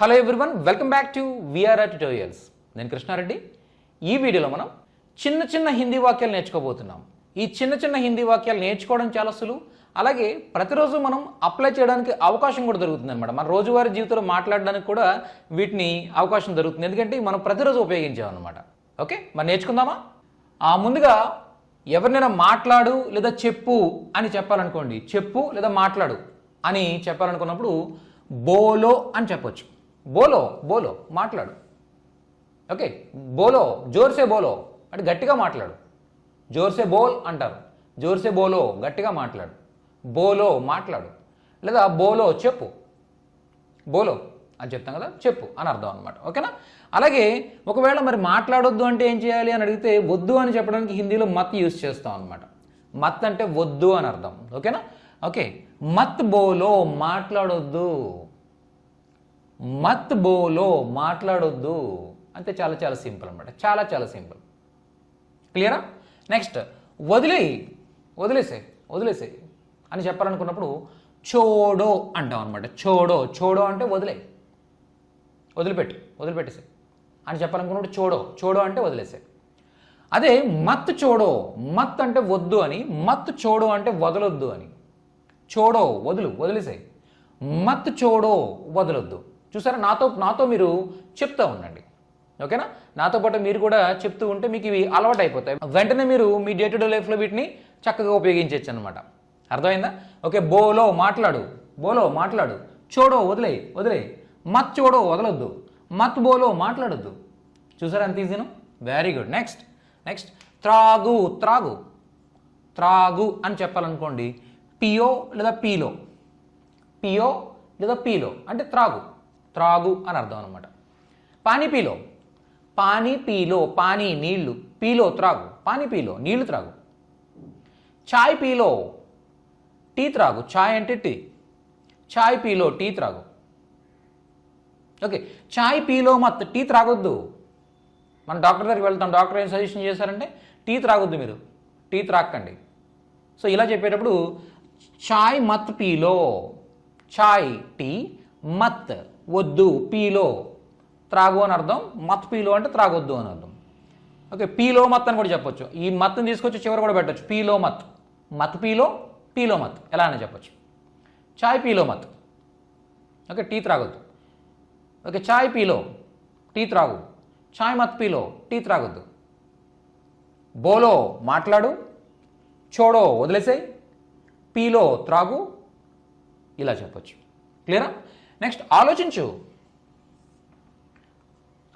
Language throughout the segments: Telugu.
Hello everyone welcome back to VRR tutorials నేను కృష్ణారెడ్డి. ఈ వీడియోలో మనం చిన్న చిన్న హిందీ వాక్యాలు నేర్చుకోబోతున్నాం. ఈ చిన్న చిన్న హిందీ వాక్యాలు నేర్చుకోవడం చాలా సులువు. అలాగే ప్రతిరోజు మనం అప్లై చేయడానికి అవకాశం కూడా దొరుకుతుంది అనమాట మన రోజువారీ జీవితంలో మాట్లాడడానికి కూడా వీటిని అవకాశం దొరుకుతుంది. ఎందుకంటే మనం ప్రతిరోజు ఉపయోగించామన్నమాట ఓకే? మరి నేర్చుకుందామా? ఆ ముందుగా ఎవరినైనా మాట్లాడు లేదా చెప్పు అని చెప్పాలనుకోండి. చెప్పు లేదా మాట్లాడు అని చెప్పాలనుకున్నప్పుడు బోలో అని చెప్పొచ్చు. బోలో బోలో మాట్లాడు. ఓకే బోలో జోర్సే బోలో అంటే గట్టిగా మాట్లాడు. జోర్సే బోల్ అంటారు. జోర్సే బోలో గట్టిగా మాట్లాడు. బోలో మాట్లాడు. లేదా బోలో చెప్పు. బోలో అని చెప్తాం కదా చెప్పు అని అర్థం అనమాట ఓకేనా? అలాగే ఒకవేళ మరి మాట్లాడొద్దు అంటే ఏం చేయాలి అని అడిగితే వద్దు అని చెప్పడానికి హిందీలో మత్ యూజ్ చేస్తాం అనమాట మత్ అంటే వద్దు అని అర్థం. ఓకేనా? ఓకే మత్ బోలో మాట్లాడొద్దు. మత్ బోలో మాట్లాడొద్దు అంతే చాలా చాలా సింపుల్ అనమాట చాలా చాలా సింపుల్. క్లియరా? నెక్స్ట్ వదిలేయి. వదిలేసే వదిలేసే అని చెప్పాలనుకున్నప్పుడు చోడో అంటాం అనమాట చోడో చోడో అంటే వదిలే. వదిలిపెట్టు వదిలిపెట్టేసే. అని చెప్పాలనుకున్నప్పుడు చోడో చోడో అంటే వదిలేసే. అదే మత్ చోడో మత్ అంటే వద్దు అని మత్ చోడో అంటే వదలొద్దు అని. చోడో వదులు వదిలేసే. మత్ చోడో వదలొద్దు. చూసారా? నాతో నాతో మీరు చెప్తా ఉండండి. ఓకేనా? నాతో పాటు మీరు కూడా చెప్తూ ఉంటే మీకు ఇవి అలవాటు అయిపోతాయి వెంటనే మీరు మీ డే టు డే లైఫ్లో వీటిని చక్కగా ఉపయోగించవచ్చు అనమాట అర్థమైందా? ఓకే బోలో మాట్లాడు బోలో మాట్లాడు. చోడో వదిలే వదిలే మత్ చోడో వదలొద్దు. మత్ బోలో మాట్లాడొద్దు. చూసారా అంత ఈజీను వెరీ గుడ్ నెక్స్ట్ నెక్స్ట్ త్రాగు త్రాగు. త్రాగు అని చెప్పాలనుకోండి పియో లేదా పీలో? పియో లేదా పీలో? అంటే త్రాగు. త్రాగు అని అర్థం అనమాట పానీ పీలో. పానీ పీలో పానీ నీళ్ళు. పీలో త్రాగు. పానీ పీలో నీళ్ళు త్రాగు. చాయ్ పీలో టీ త్రాగు. చాయ్ అంటే టీ. చాయ్ పీలో టీ త్రాగు. ఓకే. చాయ్ పీలో మత్ టీ త్రాగొద్దు. మన డాక్టర్ దగ్గరికి వెళ్తాం. డాక్టర్ ఏం సజెషన్ చేశారంటే టీ త్రాగొద్దు మీరు. టీ త్రాక్కండి. సో ఇలా చెప్పేటప్పుడు చాయ్ మత్ పీలో. చాయ్ టీ మత్. వద్దు పీలో. త్రాగు అని అర్థం మత్ పీలో అంటే త్రాగొద్దు అని అర్థం. ఓకే పీలో మత్ అని కూడా చెప్పొచ్చు. ఈ మత్ని తీసుకొచ్చి చివరి కూడా పెట్టచ్చు. పీలో మత్. మత్ పీలో పీలో మత్. ఎలా అని చెప్పొచ్చు? చాయ్ పీలో మత్. ఓకే టీ త్రాగొద్దు. ఓకే చాయ్ పీలో టీ త్రాగు. చాయ్ మత్ పీలో టీ త్రాగొద్దు. బోలో మాట్లాడు చోడో వదిలేసేయి పీలో త్రాగు ఇలా చెప్పొచ్చు. క్లియరా? నెక్స్ట్ ఆలోచించు.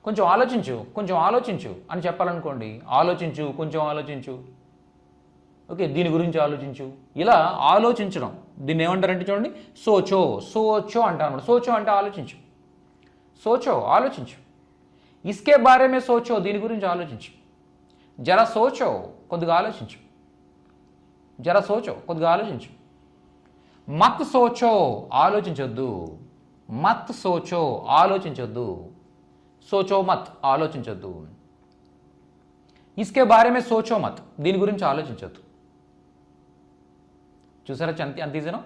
కొంచెం ఆలోచించు కొంచెం ఆలోచించు అని చెప్పాలనుకోండి. ఆలోచించు కొంచెం ఆలోచించు. ఓకే దీని గురించి ఆలోచించు. ఇలా ఆలోచించడం. దీన్ని ఏమంటారంటే చూడండి. సోచో సోచో అంటారు అనమాట సోచో అంటే ఆలోచించు. సోచో ఆలోచించు. ఇస్కే బారేమే సోచో దీని గురించి ఆలోచించు. జర సోచో కొద్దిగా ఆలోచించు. జర సోచో కొద్దిగా ఆలోచించు. మత్ సోచో ఆలోచించొద్దు. మత్ సోచో ఆలోచించొద్దు. సోచో మత్ ఆలోచించొద్దు. ఇస్కే బారే సోచో మత్ దీని గురించి ఆలోచించొద్దు. చూసారా అంత అంత ఈజీనో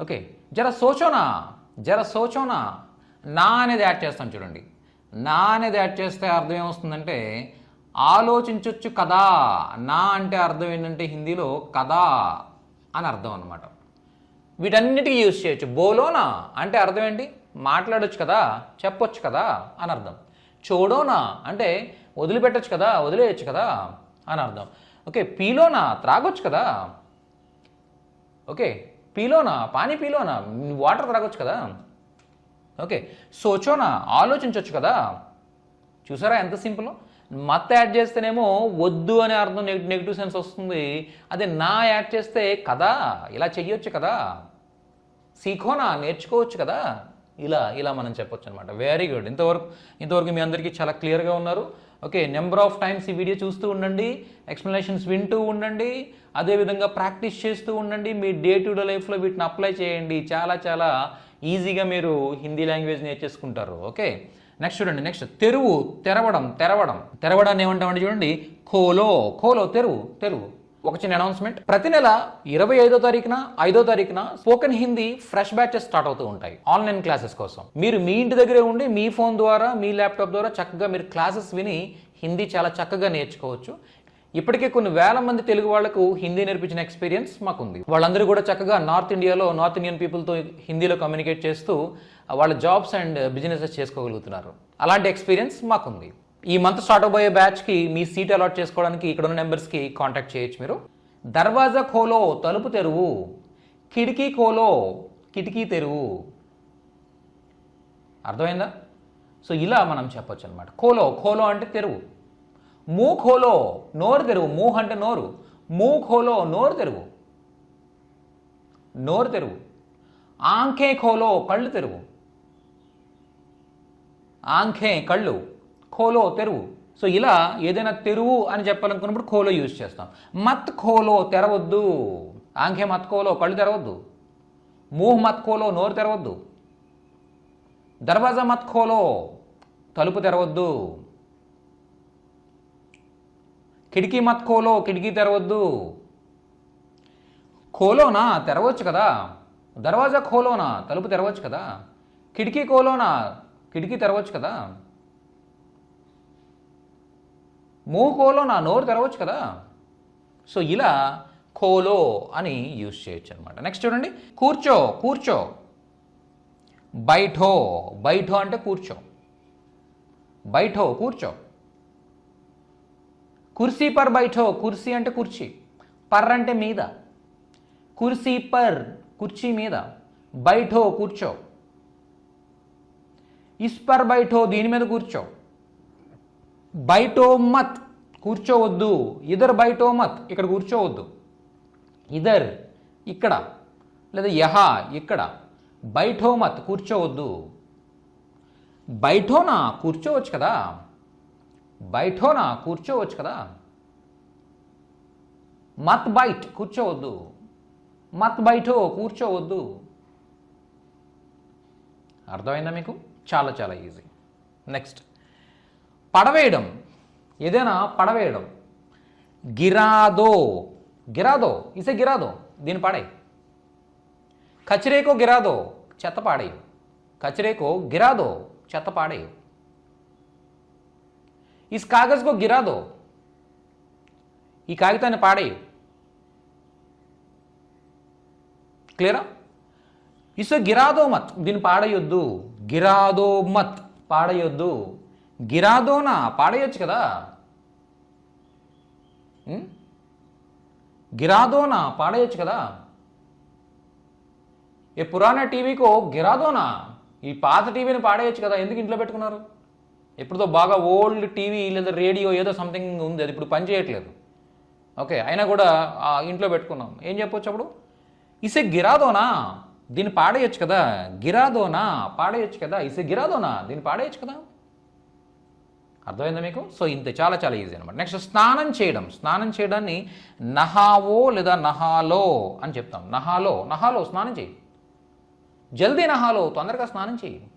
ఓకే జర సోచోనా? జర సోచోనా? నా అనేది యాడ్ చేస్తాం చూడండి. నా అనేది యాడ్ చేస్తే అర్థం ఏమొస్తుందంటే ఆలోచించొచ్చు కదా నా అంటే అర్థం ఏంటంటే హిందీలో కదా అని అర్థం అనమాట వీటన్నిటికీ యూజ్ చేయొచ్చు. బోలోనా అంటే అర్థం ఏంటి? మాట్లాడొచ్చు కదా చెప్పొచ్చు కదా అని అర్థం. చూడోనా అంటే వదిలిపెట్టొచ్చు కదా వదిలేయచ్చు కదా అని అర్థం. ఓకే పీలోనా త్రాగొచ్చు కదా? ఓకే పీలోనా పానీ పీలోనా? వాటర్ త్రాగొచ్చు కదా? ఓకే సోచోనా ఆలోచించవచ్చు కదా? చూసారా ఎంత సింపుల్? మత్ యాడ్ చేస్తేనేమో వద్దు అనే అర్థం నెగిటివ్ సెన్స్ వస్తుంది. అదే నా యాడ్ చేస్తే కదా ఇలా చెయ్యొచ్చు కదా. సీఖోనా నేర్చుకోవచ్చు కదా. ఇలా ఇలా మనం చెప్పొచ్చు అనమాట వెరీ గుడ్ ఇంతవరకు ఇంతవరకు మీ అందరికీ చాలా క్లియర్గా ఉన్నారు. ఓకే నెంబర్ ఆఫ్ టైమ్స్ ఈ వీడియో చూస్తూ ఉండండి ఎక్స్ప్లెనేషన్స్ వింటూ ఉండండి అదేవిధంగా ప్రాక్టీస్ చేస్తూ ఉండండి మీ డే టు డే లైఫ్లో వీటిని అప్లై చేయండి. చాలా చాలా ఈజీగా మీరు హిందీ లాంగ్వేజ్ నేర్చేసుకుంటారు. ఓకే? నెక్స్ట్ చూడండి నెక్స్ట్ తెరువు తెరవడం తెరవడం. తెరవడాన్ని ఏమంటామండి చూడండి? ఖోలో ఖోలో తెరువు తెరువు. ఒక చిన్న అనౌన్స్మెంట్ ప్రతి నెల ఇరవై ఐదో తారీఖున ఐదో తారీఖున spoken Hindi fresh batches start అవుతూ ఉంటాయి. ఆన్లైన్ క్లాసెస్ కోసం. మీరు మీ ఇంటి దగ్గరే ఉండి మీ ఫోన్ ద్వారా మీ ల్యాప్టాప్ ద్వారా చక్కగా మీరు క్లాసెస్ విని హిందీ చాలా చక్కగా నేర్చుకోవచ్చు. ఇప్పటికే కొన్ని వేల మంది తెలుగు వాళ్ళకు హిందీ నేర్పించిన ఎక్స్పీరియన్స్ మాకుంది. వాళ్ళందరూ కూడా చక్కగా నార్త్ ఇండియాలో నార్త్ ఇండియన్ పీపుల్తో హిందీలో కమ్యూనికేట్ చేస్తూ వాళ్ళ జాబ్స్ అండ్ బిజినెసెస్ చేసుకోగలుగుతున్నారు. అలాంటి ఎక్స్పీరియన్స్ మాకుంది. ఈ మంత్ స్టార్ట్ అవబోయే బ్యాచ్కి మీ సీట్ అలాట్ చేసుకోవడానికి ఇక్కడ ఉన్న నెంబర్స్కి కాంటాక్ట్ చేయొచ్చు మీరు. దర్వాజా ఖోలో తలుపు తెరువు. కిటికీ ఖోలో కిటికీ తెరువు. అర్థమైందా? సో ఇలా మనం చెప్పొచ్చు అనమాట ఖోలో ఖోలో అంటే తెరువు. మూ ఖోలో నోరు తెరువు. మూహ్ అంటే నోరు. మూ ఖోలో నోరు తెరువు. నోరు తెరువు. ఆంకే ఖోలో కళ్ళు తెరువు. ఆంఖే కళ్ళు ఖోలో తెరువు. సో ఇలా ఏదైనా తెరువు అని చెప్పాలనుకున్నప్పుడు ఖోలో యూజ్ చేస్తాం. మత్ ఖోలో తెరవద్దు. ఆంఖే మత్ ఖోలో కళ్ళు తెరవద్దు. మూహ్ మత్ ఖోలో నోరు తెరవద్దు. దర్వాజా మత్ ఖోలో తలుపు తెరవద్దు. కిటికీ మత్ ఖోలో కిటికీ తెరవద్దు. ఖోలోనా? తెరవచ్చు కదా. దర్వాజా ఖోలోనా? తలుపు తెరవచ్చు కదా. కిటికీ ఖోలోనా? కిటికీ తెరవచ్చు కదా? మూకోలో నా నోరు తెరవచ్చు కదా? సో ఇలా ఖోలో అని యూజ్ చేయొచ్చు అనమాట నెక్స్ట్ చూడండి. కూర్చో కూర్చో. బైఠో బైఠో అంటే కూర్చో. బైఠో కూర్చో. కుర్సీ పర్ బైఠో కుర్సీ అంటే కుర్చీ. పర్ అంటే మీద. కుర్సీ పర్ కుర్చీ మీద. బైఠో కూర్చో. ఇస్ పర్ బైఠో దీని మీద కూర్చో. బైటో మత్ కూర్చోవద్దు. ఇదర్ బైటో మత్ ఇక్కడ కూర్చోవద్దు. ఇదర్ ఇక్కడ లేదా యహా ఇక్కడ బైఠో మత్ కూర్చోవద్దు. బైఠోనా కూర్చోవచ్చు కదా? బైఠోనా కూర్చోవచ్చు కదా? మత్ బైట్ కూర్చోవద్దు. మత్ బైఠో కూర్చోవద్దు. అర్థమైందా మీకు? చాలా చాలా ఈజీ నెక్స్ట్ పడవేయడం. ఏదైనా పడవేయడం. గిరాదో. గిరాదో. ఇసే గిరాదో. దీని పాడే కచరేకో గిరాదో. చెత్త పాడేయు. కచరేకో గిరాదో. చెత్త పాడేయు. ఇస్ కాగజ్కో గిరాదో. ఈ కాగితాన్ని పాడేయు. క్లియరా ఇసో గిరాదో మత్. దీన్ని పాడేయొద్దు. గిరాదో మత్ పాడేయొద్దు. గిరాదోనా? పాడేయొచ్చు కదా. గిరాదోనా? పాడేయొచ్చు కదా. ఏ పురాణ టీవీకో గిరాదోనా? ఈ పాత టీవీని పాడేయచ్చు కదా. ఎందుకు ఇంట్లో పెట్టుకున్నారు? ఎప్పుడుతో బాగా ఓల్డ్ టీవీ లేదా రేడియో ఏదో సంథింగ్ ఉంది. అది ఇప్పుడు పని చేయట్లేదు. ఓకే అయినా కూడా ఇంట్లో పెట్టుకున్నాం. ఏం చెప్పొచ్చు అప్పుడు? ఇసే గిరాదోనా? దీన్ని పాడేయచ్చు కదా. గిరాదోనా? పాడేయచ్చు కదా. ఇసే గిరాదోనా? దీన్ని పాడేయచ్చు కదా. అర్థమైందా మీకు? సో ఇంత చాలా చాలా ఈజీ అనమాట నెక్స్ట్ స్నానం చేయడం. స్నానం చేయడాన్ని నహావో లేదా నహాలో అని చెప్తాం. నహాలో. నహాలో స్నానం చేయి. జల్దీ నహాలో. తొందరగా స్నానం చేయి.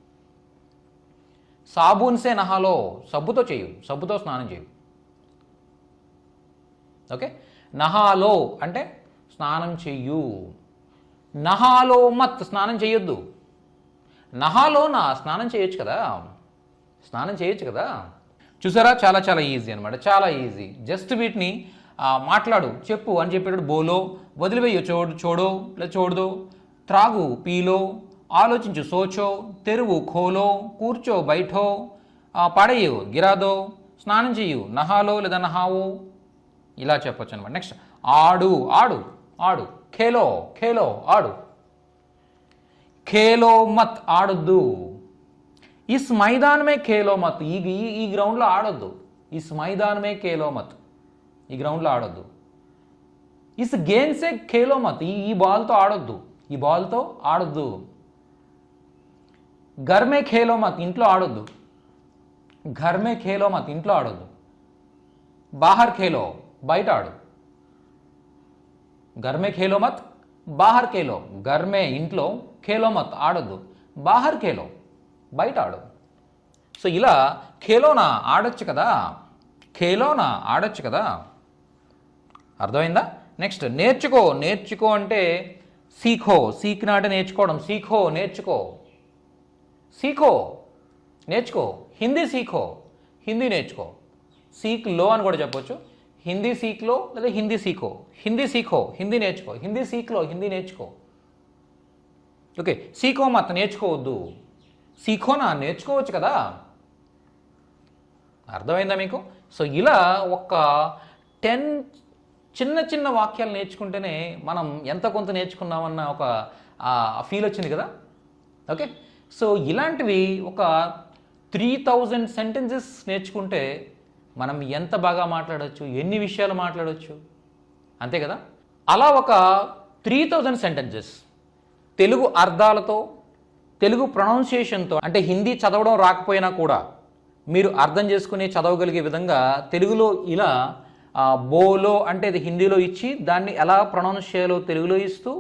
సాబూన్సే నహాలో. సబ్బుతో చేయు. సబ్బుతో స్నానం చేయు. ఓకే? నహాలో అంటే స్నానం చెయ్యు. నహాలో మత్ స్నానం చేయొద్దు. నహాలోన స్నానం చేయొచ్చు కదా? స్నానం చేయొచ్చు కదా? చూసారా? చాలా చాలా ఈజీ అనమాట చాలా ఈజీ. జస్ట్ వీటిని మాట్లాడు. చెప్పు అని చెప్పేటప్పుడు బోలో వదిలివేయో చోడు చోడో లేదా చోడదో త్రాగు పీలో ఆలోచించు సోచో తెరువు ఖోలో కూర్చో బయటో పడేయు గిరాదో స్నానం చేయు నహాలో లేదా నహావో? ఇలా చెప్పొచ్చు అనమాట నెక్స్ట్ ఆడు ఆడు ఆడు. ఖేలో ఖేలో ఆడు ఖేలో మత్ ఆడొద్దు ఇస్ మైదాన్ మే ఖేలో మత్ ఈ ఈ- ఈ గ్రౌండ్లో ఆడొద్దు ఇస్ మైదాన్ మే ఖేలో మత్ ఈ గ్రౌండ్లో ఆడొద్దు ఇస్ గేమ్సే ఖేలో మత్ ఈ ఈ బాల్తో ఆడొద్దు ఈ బాల్తో ఆడొద్దు ఘర్మే ఖేలో మత్ ఇంట్లో ఆడొద్దు ఘర్మే ఖేలో మత్ ఇంట్లో ఆడొద్దు బాహర్ ఖేలో బయట ఆడు ఘర్మే ఖేలో మత్ బాహర్ ఖేలో. ఘర్మే ఇంట్లో ఖేలో మత్ ఆడొద్దు. బాహర్ ఖేలో బయట ఆడు. సో ఇలా ఖేలోనా ఆడొచ్చు కదా? ఖేలోనా ఆడొచ్చు కదా? అర్థమైందా? నెక్స్ట్ నేర్చుకో. నేర్చుకో అంటే సీఖో. సీక్నా అంటే నేర్చుకోవడం. సీఖో నేర్చుకో. సీఖో నేర్చుకో. హిందీ సీఖో. హిందీ నేర్చుకో. సీక్లో అని కూడా చెప్పొచ్చు. హిందీ సీక్లో లేదా హిందీ సీఖో హిందీ సీఖో హిందీ నేర్చుకో. హిందీ సీక్లో హిందీ నేర్చుకో. ఓకే సీఖో మత నేర్చుకోవద్దు. సీఖోనా నేర్చుకోవచ్చు కదా. అర్థమైందా మీకు? సో ఇలా ఒక టెన్ చిన్న చిన్న వాక్యాలు నేర్చుకుంటేనే మనం ఎంత కొంత నేర్చుకున్నామన్న ఒక ఫీల్ వచ్చింది కదా. ఓకే సో ఇలాంటివి ఒక త్రీ థౌజండ్ సెంటెన్సెస్ నేర్చుకుంటే మనం ఎంత బాగా మాట్లాడవచ్చు ఎన్ని విషయాలు మాట్లాడవచ్చు అంతే కదా? అలా ఒక త్రీ థౌజండ్ సెంటెన్సెస్ తెలుగు అర్థాలతో తెలుగు ప్రొనౌన్సియేషన్తో అంటే హిందీ చదవడం రాకపోయినా కూడా మీరు అర్థం చేసుకుని చదవగలిగే విధంగా తెలుగులో ఇలా బోలో అంటే ఇది హిందీలో ఇచ్చి దాన్ని ఎలా ప్రొనౌన్స్ చేయాలో తెలుగులో ఇస్తూ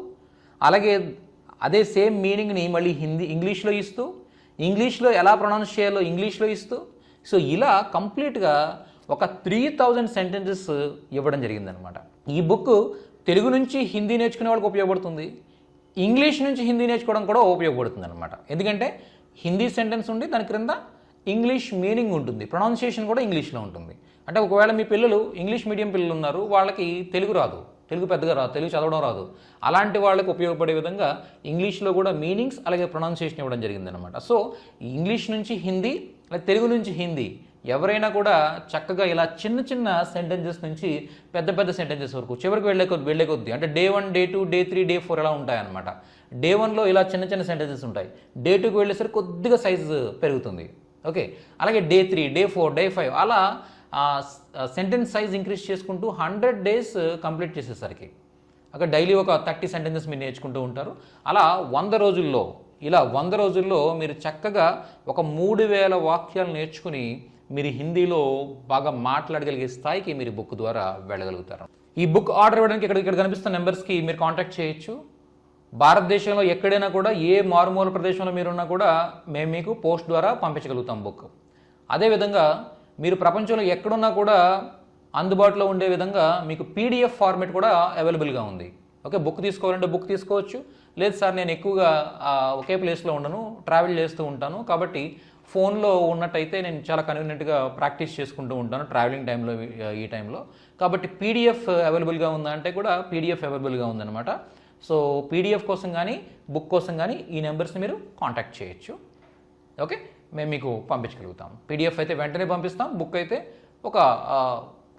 అలాగే అదే సేమ్ మీనింగ్ని మళ్ళీ హిందీ ఇంగ్లీష్లో ఇస్తూ ఇంగ్లీష్లో ఎలా ప్రొనౌన్స్ చేయాలో ఇంగ్లీష్లో ఇస్తూ సో ఇలా కంప్లీట్గా ఒక త్రీ థౌజండ్ సెంటెన్సెస్ ఇవ్వడం జరిగిందనమాట ఈ బుక్ తెలుగు నుంచి హిందీ నేర్చుకునే వాళ్ళకి ఉపయోగపడుతుంది. ఇంగ్లీష్ నుంచి హిందీ నేర్చుకోవడం కూడా ఉపయోగపడుతుంది అనమాట ఎందుకంటే హిందీ సెంటెన్స్ ఉండి దాని క్రింద ఇంగ్లీష్ మీనింగ్ ఉంటుంది. ప్రొనౌన్సియేషన్ కూడా ఇంగ్లీష్లో ఉంటుంది. అంటే ఒకవేళ మీ పిల్లలు ఇంగ్లీష్ మీడియం పిల్లలు ఉన్నారు వాళ్ళకి తెలుగు రాదు. తెలుగు పెద్దగా రాదు. తెలుగు చదవడం రాదు. అలాంటి వాళ్ళకి ఉపయోగపడే విధంగా ఇంగ్లీష్లో కూడా మీనింగ్స్ అలాగే ప్రొనౌన్సియేషన్ ఇవ్వడం జరిగిందనమాట సో ఇంగ్లీష్ నుంచి హిందీ తెలుగు నుంచి హిందీ. ఎవరైనా కూడా చక్కగా ఇలా చిన్న చిన్న సెంటెన్సెస్ నుంచి పెద్ద పెద్ద సెంటెన్సెస్ వరకు చివరికి వెళ్ళే కొద్ది వెళ్ళే కొద్ది అంటే day one day two day three day four అలా ఉంటాయన్నమాట. డే వన్లో ఇలా చిన్న చిన్న సెంటెన్సెస్ ఉంటాయి. డే టూకి వెళ్ళేసరికి కొద్దిగా సైజు పెరుగుతుంది. ఓకే? అలాగే day three day four day five అలా సెంటెన్స్ సైజ్ ఇంక్రీజ్ చేసుకుంటూ హండ్రెడ్ డేస్ కంప్లీట్ చేసేసరికి. అక్కడ డైలీ ఒక థర్టీ సెంటెన్సెస్ మీరు నేర్చుకుంటూ ఉంటారు. అలా వంద రోజుల్లో ఇలా వంద రోజుల్లో మీరు చక్కగా ఒక మూడు వేల వాక్యాలు నేర్చుకుని మీరు హిందీలో బాగా మాట్లాడగలిగే స్థాయికి మీరు బుక్ ద్వారా వెళ్ళగలుగుతారు. ఈ బుక్ ఆర్డర్ ఇవ్వడానికి ఇక్కడ ఇక్కడ కనిపిస్తున్న నెంబర్స్కి మీరు కాంటాక్ట్ చేయొచ్చు. భారతదేశంలో ఎక్కడైనా కూడా ఏ మారుమూల ప్రదేశంలో మీరున్నా కూడా మేము మీకు పోస్ట్ ద్వారా పంపించగలుగుతాం బుక్. అదేవిధంగా మీరు ప్రపంచంలో ఎక్కడున్నా కూడా అందుబాటులో ఉండే విధంగా మీకు పీడిఎఫ్ ఫార్మేట్ కూడా అవైలబుల్గా ఉంది. ఓకే బుక్ తీసుకోవాలంటే బుక్ తీసుకోవచ్చు. లేదు సార్ నేను ఎక్కువగా ఒకే ప్లేస్లో ఉండను ట్రావెల్ చేస్తూ ఉంటాను. కాబట్టి ఫోన్లో ఉన్నట్టయితే నేను చాలా కన్వీనియంట్గా ప్రాక్టీస్ చేసుకుంటూ ఉంటాను ట్రావెలింగ్ టైంలో ఈ టైంలో కాబట్టి పీడిఎఫ్ అవైలబుల్గా ఉందా అంటే కూడా పీడిఎఫ్ అవైలబుల్గా ఉందన్నమాట. సో పీడిఎఫ్ కోసం కానీ బుక్ కోసం కానీ ఈ నెంబర్స్ని మీరు కాంటాక్ట్ చేయొచ్చు. ఓకే? మేము మీకు పంపించగలుగుతాం. పీడిఎఫ్ అయితే వెంటనే పంపిస్తాం. బుక్ అయితే ఒక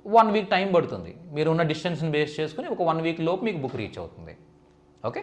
వన్ వీక్ టైం పడుతుంది. మీరు ఉన్న డిస్టెన్స్ని బేస్ చేసుకుని ఒక వన్ వీక్ లోపు మీకు బుక్ రీచ్ అవుతుంది. Okay?